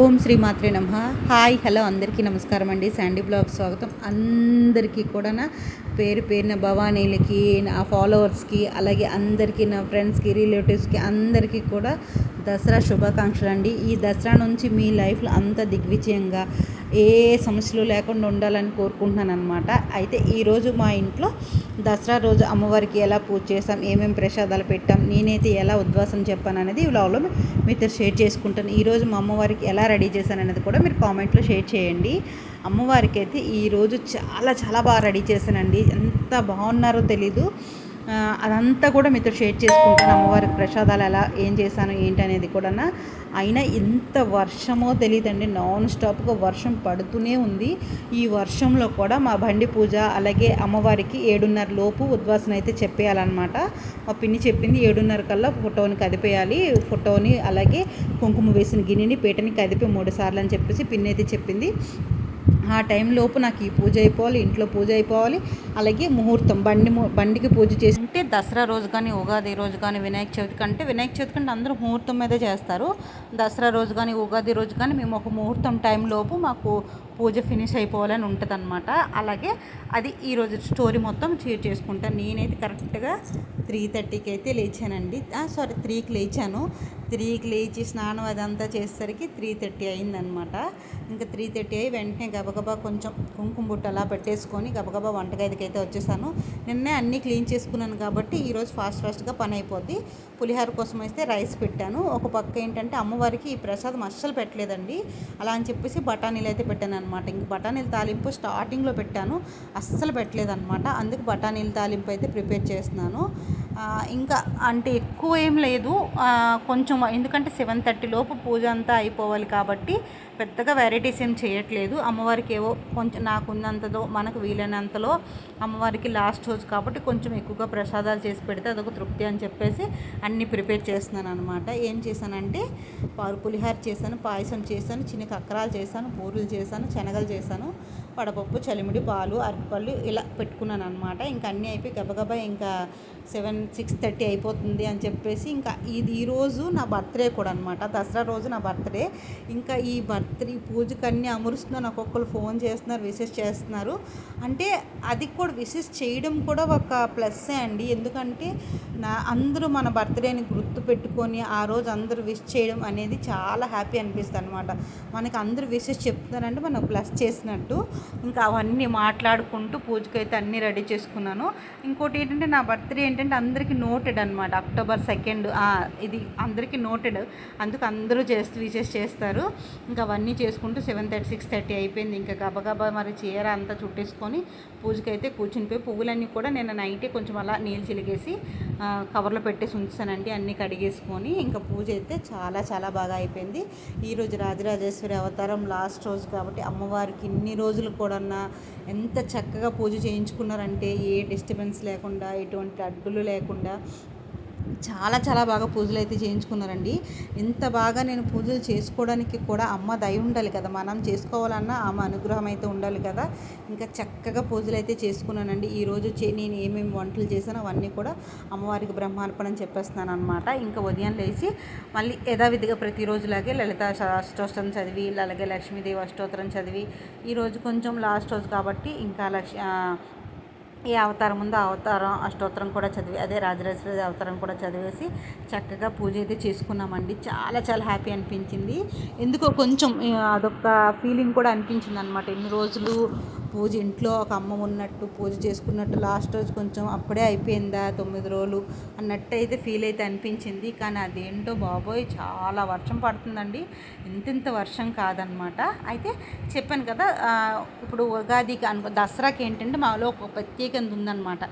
ఓం శ్రీ మాత్రే నమ. Hi hello అందరికీ నమస్కారం అండి. శాండీ బ్లాగ్ స్వాగతం. అందరికీ కూడా నా పేరు పేరున భవానీలకి నా ఫాలోవర్స్కి అలాగే అందరికీ నా ఫ్రెండ్స్కి రిలేటివ్స్కి అందరికీ కూడా దసరా శుభాకాంక్షలు అండి ఈ దసరా నుంచి మీ లైఫ్లో అంత దిగ్విజయంగా ఏ సమస్యలు లేకుండా ఉండాలని కోరుకుంటున్నాను అనమాట అయితే ఈరోజు మా ఇంట్లో దసరా రోజు అమ్మవారికి ఎలా పూజ చేస్తాం ఏమేమి ప్రసాదాలు పెట్టాం నేనైతే ఎలా ఉద్వాసం చెప్పాను అనేది వ్లాగ్లో మీతో షేర్ చేసుకుంటాను. ఈరోజు మా అమ్మవారికి ఎలా రెడీ చేశాను అనేది కూడా మీరు కామెంట్లో షేర్ చేయండి. అమ్మవారికి అయితే ఈరోజు చాలా చాలా బాగా రెడీ చేశానండి. ఎంత బాగున్నారో తెలీదు. అదంతా కూడా మీతో షేర్ చేసుకుంటాను. అమ్మవారికి ప్రసాదాలు ఎలా ఏం చేశాను ఏంటి అనేది కూడా అయినా ఎంత వర్షమో తెలియదండి నాన్ స్టాప్గా వర్షం పడుతూనే ఉంది. ఈ వర్షంలో కూడా మా బండి పూజ అలాగే అమ్మవారికి ఏడున్నర లోపు ఉద్వాసన అయితే చెప్పేయాలన్నమాట. మా పిన్ని చెప్పింది ఏడున్నర కల్లా ఫోటోని కదిపేయాలి. ఫోటోని అలాగే కుంకుమ వేసిన గిన్నెని పీటని కదిపి మూడు సార్లు అని చెప్పేసి పిన్ని అయితే చెప్పింది. ఆ టైంలోపు నాకు ఈ పూజ అయిపోవాలి ఇంట్లో పూజ అయిపోవాలి. అలాగే ముహూర్తం బండి బండికి పూజ చేసి అంటే దసరా రోజు కానీ ఉగాది రోజు కానీ వినాయక చవితి కంటే వినాయక చవితి కంటే అందరూ ముహూర్తం మీద చేస్తారు. దసరా రోజు కానీ ఉగాది రోజు కానీ మేము ఒక ముహూర్తం టైంలోపు మాకు పూజ ఫినిష్ అయిపోవాలని ఉంటుంది అనమాట అలాగే అది ఈరోజు స్టోరీ మొత్తం షేర్ చేసుకుంటాను నేనైతే కరెక్ట్గా త్రీ థర్టీకి అయితే లేచానండి. సారీ త్రీకి లేచాను. త్రీకి లేచి స్నానం అదంతా చేసేసరికి త్రీ థర్టీ అయిందనమాట ఇంకా త్రీ థర్టీ అయ్యి వెంటనే గబగబా కొంచెం కుంకుమ బుట్ట అలా పెట్టేసుకొని గబగబా వంటగదికి అయితే వచ్చేసాను. నిన్నే అన్నీ క్లీన్ చేసుకున్నాను కాబట్టి ఈరోజు ఫాస్ట్ ఫాస్ట్గా పని అయిపోద్ది. పులిహోర కోసం అయితే రైస్ పెట్టాను. ఒక పక్క ఏంటంటే అమ్మవారికి ఈ ప్రసాదం అస్సలు పెట్టలేదండి. అలా అని చెప్పేసి బఠానీలు అయితే పెట్టాను అనమాట ఇంక బఠానీల తాలింపు స్టార్టింగ్లో పెట్టాను. అస్సలు పెట్టలేదన్నమాట. అందుకు బఠానీల తాలింపు అయితే ప్రిపేర్ చేస్తున్నాను. ఇంకా అంటే ఎక్కువ ఏం లేదు. కొంచెం ఎందుకంటే సెవెన్ థర్టీ లోపు పూజ అంతా అయిపోవాలి కాబట్టి పెద్దగా వెరైటీస్ ఏం చేయట్లేదు. అమ్మవారికి ఏవో కొంచెం నాకు ఉన్నంతదో మనకు వీలైనంతలో అమ్మవారికి లాస్ట్ రోజు కాబట్టి కొంచెం ఎక్కువగా ప్రసాదాలు చేసి పెడితే అదొక తృప్తి అని చెప్పేసి అన్నీ ప్రిపేర్ చేస్తున్నాను అనమాట ఏం చేశానంటే పారు పులిహార చేశాను పాయసం చేశాను చిన్న కక్కరాలు చేశాను పూరులు చేశాను శనగలు చేశాను. వడపప్పు చలిమిడి పాలు అరటిపళ్ళు ఇలా పెట్టుకున్నాను అనమాట ఇంకా అన్నీ అయిపోయి గబగబా ఇంకా సెవెన్ సిక్స్ థర్టీ అయిపోతుంది అని చెప్పేసి ఇంకా ఇది ఈరోజు నా బర్త్డే కూడా అనమాట దసరా రోజు నా బర్త్డే. ఇంకా ఈ బర్త్డే పూజకి అన్నీ అమరుస్తున్నాను ఒక్కొక్కరు ఫోన్ చేస్తున్నారు విషెస్ చేస్తున్నారు. అంటే అది కూడా విషెస్ చేయడం కూడా ఒక ప్లస్సే అండి. ఎందుకంటే నా అందరూ మన బర్త్డేని గుర్తు పెట్టుకొని ఆ రోజు అందరూ విష్ చేయడం అనేది చాలా హ్యాపీ అనిపిస్తుంది అనమాట మనకి అందరూ విషెస్ చెప్తున్నారంటే మనం ప్లస్ చేసినట్టు. ఇంకా అవన్నీ మాట్లాడుకుంటూ పూజకైతే అన్నీ రెడీ చేసుకున్నాను. ఇంకోటి ఏంటంటే నా బర్త్డే ఏంటంటే అందరికీ నోటెడ్ అనమాట అక్టోబర్ సెకండ్ ఇది అందరికీ నోటెడ్ అందుకు అందరూ చేస్తూ విషెస్ చేస్తారు. ఇంకా అవన్నీ చేసుకుంటూ సెవెన్ థర్టీ సిక్స్ థర్టీ అయిపోయింది. ఇంకా గబగబా మరి చీర అంతా చుట్టేసుకొని పూజకైతే కూర్చుని పోయి పువ్వులన్నీ కూడా నేను నైటే కొంచెం అలా నీళ్ళు చిలిగేసి కవర్లో పెట్టేసి ఉంచానండి. అన్నీ కడిగేసుకొని ఇంకా పూజ అయితే చాలా చాలా బాగా అయిపోయింది. ఈరోజు రాజరాజేశ్వరి అవతారం లాస్ట్ రోజు కాబట్టి అమ్మవారికి ఇన్ని రోజులు కూడా ఎంత చక్కగా పూజ చేయించుకున్నారంటే ఏ డిస్టర్బెన్స్ లేకుండా ఎటువంటి అడ్డులు లేకుండా చాలా చాలా బాగా పూజలు అయితే చేయించుకున్నారండి. ఇంత బాగా నేను పూజలు చేసుకోవడానికి కూడా అమ్మ దయ ఉండాలి కదా. మనం చేసుకోవాలన్నా ఆమె అనుగ్రహం అయితే ఉండాలి కదా. ఇంకా చక్కగా పూజలు అయితే చేసుకున్నానండి ఈరోజు చే నేను ఏమేమి వంటలు చేశానో అవన్నీ కూడా అమ్మవారికి బ్రహ్మార్పణం చెప్పేస్తున్నాను అనమాట ఇంకా ఉదయం లేచి మళ్ళీ యథావిధిగా ప్రతిరోజులాగే లలిత అష్టోత్తరం చదివి అలాగే లక్ష్మీదేవి అష్టోత్తరం చదివి ఈరోజు కొంచెం లాస్ట్ రోజు కాబట్టి ఇంకా లక్ష ఈ అవతారం ముందు అవతారం అష్టోత్తరం కూడా చదివి అదే రాజరాజేశ్వరి అవతారం కూడా చదివేసి చక్కగా పూజ అయితే చేసుకున్నామండి. చాలా చాలా హ్యాపీ అనిపించింది. ఎందుకో కొంచెం అదొక ఫీలింగ్ కూడా అనిపించింది అనమాట ఎన్ని రోజులు పూజ ఇంట్లో ఒక అమ్మ ఉన్నట్టు పూజ చేసుకున్నట్టు లాస్ట్ రోజు కొంచెం అప్పుడే అయిపోయిందా తొమ్మిది రోజులు అన్నట్టు అయితే ఫీల్ అయితే అనిపించింది. కానీ అదేంటో బాబోయ్ చాలా వర్షం పడుతుందండి. ఇంతింత వర్షం కాదనమాట అయితే చెప్పాను కదా ఇప్పుడు ఉగాదికి అనుకో దసరాకి ఏంటంటే మాలో ఒక ప్రత్యేకత ఉందన్నమాట.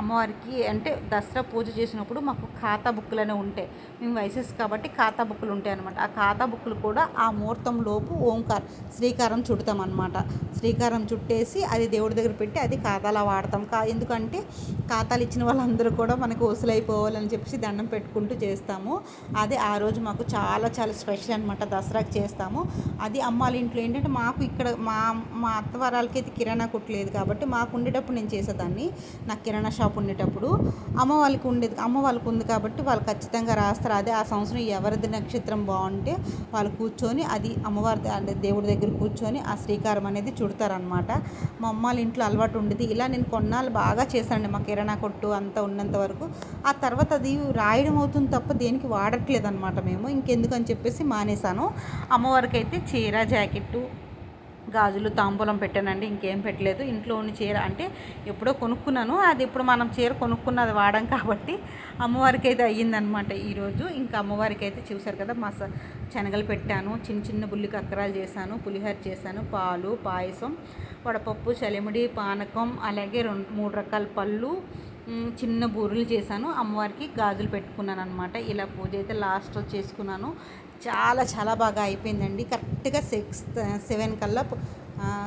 అమ్మవారికి అంటే దసరా పూజ చేసినప్పుడు మాకు ఖాతా బుక్కులు అనేవి ఉంటాయి. మేము వయసెస్ కాబట్టి ఖాతా బుక్కులు ఉంటాయి అనమాట ఆ ఖాతా బుక్కులు కూడా ఆ ముహూర్తం లోపు ఓంకార్ శ్రీకారం చుడతాం అనమాట శ్రీకారం బంగారం చుట్టేసి అది దేవుడి దగ్గర పెట్టి అది ఖాతాలో వాడతాం. కా ఎందుకంటే ఖాతాలు ఇచ్చిన వాళ్ళందరూ కూడా మనకు వసూలైపోవాలని చెప్పేసి దండం పెట్టుకుంటూ చేస్తాము. అది ఆ రోజు మాకు చాలా చాలా స్పెషల్ అనమాట దసరాకి చేస్తాము. అది అమ్మాళ్ళ ఇంట్లో ఏంటంటే మాకు ఇక్కడ మా మా అత్తవారాలకి అయితే కిరాణా కొట్టలేదు కాబట్టి మాకు ఉండేటప్పుడు నేను చేసేదాన్ని. నాకు కిరాణా షాప్ ఉండేటప్పుడు అమ్మ వాళ్ళకి ఉండేది అమ్మ వాళ్ళకి ఉంది కాబట్టి వాళ్ళు ఖచ్చితంగా రాస్తారు. అదే ఆ సంవత్సరం ఎవరిది నక్షత్రం బాగుంటే వాళ్ళు కూర్చొని అది అమ్మవారి అంటే దేవుడి దగ్గర కూర్చొని ఆ శ్రీకారం అనేది చుడతారు అనమాట మా అమ్మ వాళ్ళ ఇంట్లో అలవాటు ఉండేది. ఇలా నేను కొన్నాళ్ళు బాగా చేశానండి మా కిరాణా కొట్టు అంతా ఉన్నంత వరకు. ఆ తర్వాత అది రాయడం అవుతుంది తప్ప దేనికి వాడట్లేదు అనమాట మేము. ఇంకెందుకు అని చెప్పేసి మానేశాను. అమ్మవారికి అయితే చీర జాకెట్టు గాజులు తాంబూలం పెట్టానండి ఇంకేం పెట్టలేదు. ఇంట్లో ఉన్న చీర అంటే ఎప్పుడో కొనుక్కున్నాను. అది ఇప్పుడు మనం చీర కొనుక్కున్నది వాడడం కాబట్టి అమ్మవారికి అయితే అయ్యిందనమాట ఈరోజు. ఇంకా అమ్మవారికి అయితే చూశారు కదా మా శనగలు పెట్టాను చిన్న చిన్న బుల్లి కక్కరాలు చేశాను పులిహోర చేశాను పాలు పాయసం వడపప్పు చలిమిడి పానకం అలాగే రెండు మూడు రకాల పళ్ళు చిన్న బూరెలు చేశాను. అమ్మవారికి గాజులు పెట్టుకున్నాను అనమాట ఇలా పూజ అయితే లాస్ట్ చేసుకున్నాను. చాలా చాలా బాగా అయిపోయిందండి. కరెక్ట్గా సిక్స్ సెవెన్ కల్లా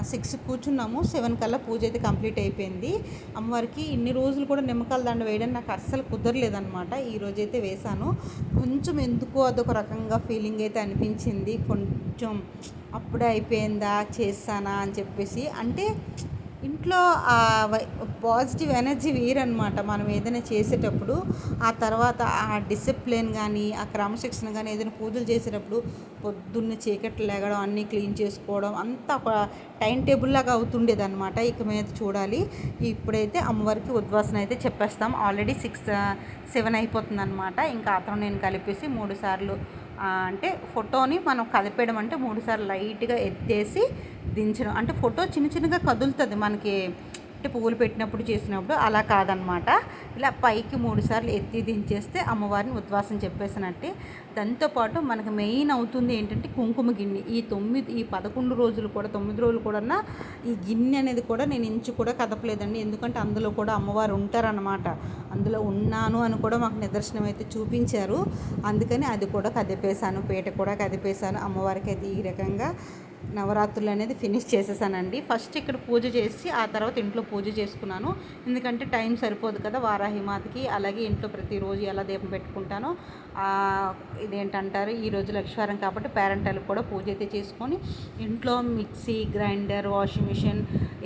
సిక్స్ కూర్చున్నాము. సెవెన్ కల్లా పూజ అయితే కంప్లీట్ అయిపోయింది. అమ్మవారికి ఇన్ని రోజులు కూడా నిమ్మకాయల దండ వేయడం నాకు అస్సలు కుదరలేదనమాట ఈ రోజు అయితే వేశాను. కొంచెం ఎందుకో అదొక రకంగా ఫీలింగ్ అయితే అనిపించింది. కొంచెం అప్పుడే అయిపోయిందా చేస్తానా అని చెప్పేసి. అంటే ఇంట్లో ఆ పాజిటివ్ ఎనర్జీ వేరనమాట మనం ఏదైనా చేసేటప్పుడు. ఆ తర్వాత ఆ డిసిప్లిన్ కానీ ఆ క్రమశిక్షణ కానీ ఏదైనా పూజలు చేసేటప్పుడు పొద్దున్న చీకట్లు లేగడం అన్నీ క్లీన్ చేసుకోవడం అంతా ఒక టైం టేబుల్ లాగా ఇక మీద చూడాలి. ఇప్పుడైతే అమ్మవారికి ఉద్వాసన అయితే చెప్పేస్తాం. ఆల్రెడీ సిక్స్ సెవెన్ అయిపోతుందన్నమాట. ఇంకా అతను నేను కలిపేసి మూడు సార్లు అంటే ఫోటోని మనం కదిపేయడం అంటే మూడుసార్లు లైట్గా ఎత్తేసి దించడం. అంటే ఫోటో చిన్న చిన్నగా కదులుతుంది మనకి పువ్వులు పెట్టినప్పుడు చేసినప్పుడు అలా కాదనమాట. ఇలా పైకి మూడుసార్లు ఎత్తి దించేస్తే అమ్మవారిని ఉద్వాసం చెప్పేసినట్టే. దాంతోపాటు మనకు మెయిన్ అవుతుంది ఏంటంటే కుంకుమ గిన్నె. ఈ తొమ్మిది ఈ పదకొండు రోజులు కూడా తొమ్మిది రోజులు కూడా ఈ గిన్నె అనేది కూడా నేను ఇంచు కూడా కదపలేదండి. ఎందుకంటే అందులో కూడా అమ్మవారు ఉంటారనమాట. అందులో ఉన్నాను అని కూడా మాకు నిదర్శనం అయితే చూపించారు. అందుకని అది కూడా కదిపేశాను పీట కూడా కదిపేశాను. అమ్మవారికి అది ఈ రకంగా నవరాత్రులు అనేది ఫినిష్ చేసేసానండి. ఫస్ట్ ఇక్కడ పూజ చేసి ఆ తర్వాత ఇంట్లో పూజ చేసుకున్నాను. ఎందుకంటే టైం సరిపోదు కదా వారాహిమాతకి. అలాగే ఇంట్లో ప్రతిరోజు ఎలా దీపం పెట్టుకుంటానో ఇదేంటంటారు ఈరోజు లక్ష్వారం కాబట్టి పేరెంటాలకు కూడా పూజ అయితే చేసుకొని ఇంట్లో మిక్సీ గ్రైండర్ వాషింగ్ మిషన్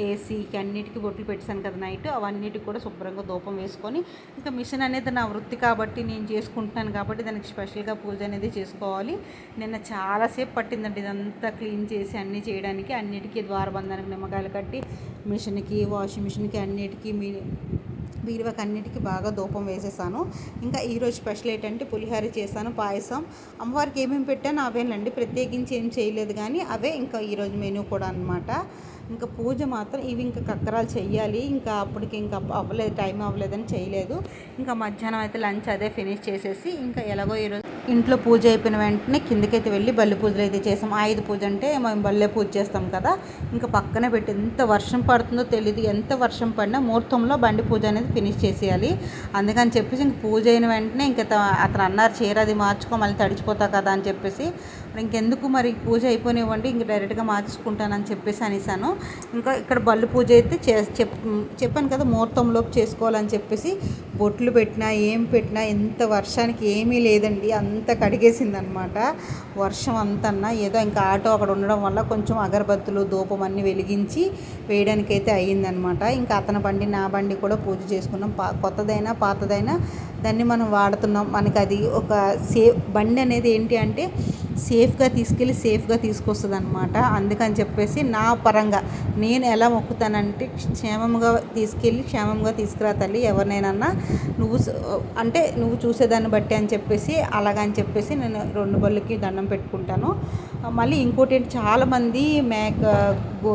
ఏసీకి అన్నిటికీ బొట్లు పెట్టాను కదా నైట్ అవన్నిటికి కూడా శుభ్రంగా ధూపం వేసుకొని ఇంకా మిషన్ అనేది నా వృత్తి కాబట్టి నేను చేసుకుంటున్నాను కాబట్టి దానికి స్పెషల్గా పూజ అనేది చేసుకోవాలి. నిన్న చాలాసేపు పట్టిందండి ఇదంతా క్లీన్ చేసి. అన్నీ చేయడానికి అన్నిటికీ ద్వారబంధానికి నిమ్మకాయలు కట్టి మిషన్కి వాషింగ్ మిషన్కి అన్నిటికీ మీ బీరువాకి అన్నిటికీ బాగా ధూపం వేసేసాను. ఇంకా ఈరోజు స్పెషల్ ఏంటంటే పులిహోర చేశాను పాయసం. అమ్మవారికి ఏమేమి పెట్టాను అవేనండి ప్రత్యేకించి ఏం చేయలేదు కానీ అవే ఇంకా ఈరోజు మెనూ కూడా అన్నమాట. ఇంకా పూజ మాత్రం ఇవి ఇంకా కక్కరాలు చెయ్యాలి. ఇంకా అప్పటికి ఇంకా అవ్వలేదు టైం అవ్వలేదని చేయలేదు ఇంకా మధ్యాహ్నం అయితే లంచ్ అదే ఫినిష్ చేసేసి ఇంకా ఎలాగో ఈరోజు ఇంట్లో పూజ అయిపోయిన వెంటనే కిందకైతే వెళ్ళి బల్లి పూజలు అయితే చేసాం. ఆయుధ పూజ అంటే మేము బల్లే పూజ చేస్తాం కదా. ఇంకా పక్కన పెట్టి ఎంత వర్షం పడుతుందో తెలియదు ఎంత వర్షం పడినా ముహూర్తంలో బండి పూజ అనేది ఫినిష్ చేసేయాలి. అందుకని చెప్పేసి ఇంక పూజ అయిన వెంటనే ఇంకా అతను అన్నారు చీర అది మార్చుకో మళ్ళీ తడిచిపోతా కదా అని చెప్పేసి ఇంకెందుకు మరి పూజ అయిపోనివ్వండి ఇంక డైరెక్ట్గా మార్చుకుంటానని చెప్పేసి అనేసాను. ఇంకా ఇక్కడ బల్లు పూజ అయితే చే చెప్ చెప్పాను కదా ముహూర్తంలోపు చేసుకోవాలని చెప్పేసి బొట్లు పెట్టినా ఏం పెట్టినా ఎంత వర్షానికి ఏమీ లేదండి అంత కడిగేసింది అనమాట వర్షం అంతన్నా ఏదో ఇంకా ఆటో అక్కడ ఉండడం వల్ల కొంచెం అగరబత్తులు ధూపం అన్నీ వెలిగించి వేయడానికి అయితే అయ్యిందనమాట. ఇంకా అతని బండి నా బండి కూడా పూజ చేసుకున్నాం. పా కొత్తదైనా పాతదైనా దాన్ని మనం వాడుతున్నాం. మనకి అది ఒక సేఫ్ బండి అనేది ఏంటి అంటే సేఫ్గా తీసుకెళ్ళి సేఫ్గా తీసుకొస్తుంది అనమాట అందుకని చెప్పేసి నా పరంగా నేను ఎలా మొక్కుతానంటే క్షేమంగా తీసుకెళ్ళి క్షేమంగా తీసుకురా తల్లి ఎవరినైనా నువ్వు అంటే నువ్వు చూసేదాన్ని బట్టి అని చెప్పేసి అలాగని చెప్పేసి నేను రెండు బళ్ళకి దండం పెట్టుకుంటాను. మళ్ళీ ఇంకోటి ఏంటి చాలామంది మేక గో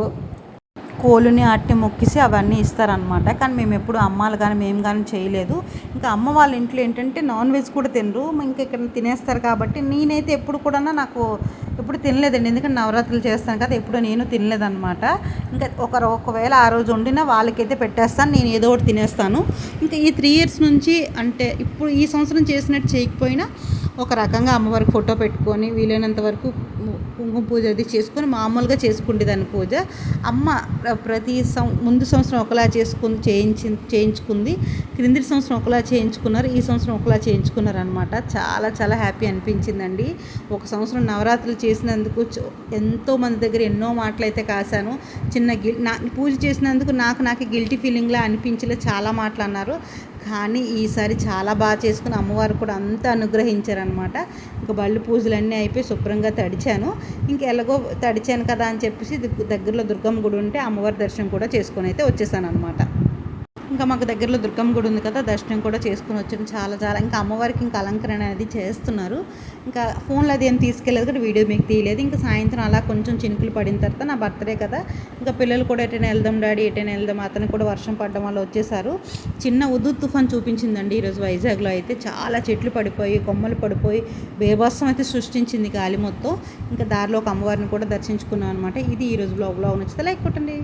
కోలుని అట్టి మొక్కిసి అవన్నీ ఇస్తారనమాట కానీ మేము ఎప్పుడు అమ్మాలు కానీ మేము కానీ చేయలేదు. ఇంకా అమ్మ వాళ్ళ ఇంట్లో ఏంటంటే నాన్ వెజ్ కూడా తినరు. ఇంకా ఇక్కడ తినేస్తారు కాబట్టి నేనైతే ఎప్పుడు కూడా నాకు ఎప్పుడు తినలేదండి. ఎందుకంటే నవరాత్రులు చేస్తాను కదా ఎప్పుడు నేను తినలేదనమాట ఇంకా ఒక ఒకవేళ ఆ రోజు వండినా వాళ్ళకైతే పెట్టేస్తాను. నేను ఏదో ఒకటి తినేస్తాను. ఇంకా ఈ త్రీ ఇయర్స్ నుంచి అంటే ఇప్పుడు ఈ సంవత్సరం చేసినట్టు చేయకపోయినా ఒక రకంగా అమ్మవారికి ఫోటో పెట్టుకొని వీలైనంత వరకు కుంకుమ పూజ అది చేసుకొని మామూలుగా చేసుకుండేదాన్ని పూజ. అమ్మ ప్రతి సం ముందు సంవత్సరం ఒకలా చేసుకుని చేయించి చేయించుకుంది. క్రింది సంవత్సరం ఒకలా చేయించుకున్నారు ఈ సంవత్సరం ఒకలా చేయించుకున్నారు అనమాట చాలా చాలా హ్యాపీ అనిపించిందండి. ఒక సంవత్సరం నవరాత్రులు చేసినందుకు ఎంతో మంది దగ్గర ఎన్నో మాటలు అయితే కాశాను. చిన్న గిల్ నా పూజ చేసినందుకు నాకు నాకు గిల్టీ ఫీలింగ్లా అనిపించలే చాలా మాటలు అన్నారు కానీ ఈసారి చాలా బాగా చేసుకుని అమ్మవారు కూడా అంతా అనుగ్రహించారనమాట. ఇంకా బళ్ళు పూజలు అన్నీ అయిపోయి శుభ్రంగా తడిచాను. ఇంకా ఎలాగో తడిచాను కదా అని చెప్పేసి దగ్గరలో దుర్గమ్మ గుడి ఉంటే అమ్మవారి దర్శనం కూడా చేసుకొని అయితే వచ్చేసాను అనమాట ఇంకా మాకు దగ్గరలో దుర్గమ్మ గుడి ఉంది కదా దర్శనం కూడా చేసుకుని వచ్చాను చాలా చాలా ఇంకా అమ్మవారికి ఇంకా అలంకరణ అనేది చేస్తున్నారు. ఇంకా ఫోన్లో అది ఏం తీసుకెళ్ళలేదు కూడా వీడియో మీకు తీయలేదు. ఇంకా సాయంత్రం అలా కొంచెం చినుకులు పడిన తర్వాత నా బర్త్డే కదా ఇంకా పిల్లలు కూడా ఎటైనా వెళ్దాం డాడీ ఎటైనా వెళ్దాం అతను కూడా వర్షం పడడం వల్ల వచ్చేసారు. చిన్న ఉదు తుఫాన్ చూపించిందండి ఈరోజు వైజాగ్లో అయితే. చాలా చెట్లు పడిపోయి కొమ్మలు పడిపోయి బేభత్సం అయితే సృష్టించింది గాలి మొత్తం. ఇంకా దారిలో ఒక అమ్మవారిని కూడా దర్శించుకున్నాం అనమాట ఇది ఈరోజు బ్లాగ్ బ్లాగ్ నచ్చితే లైక్ కొట్టండి.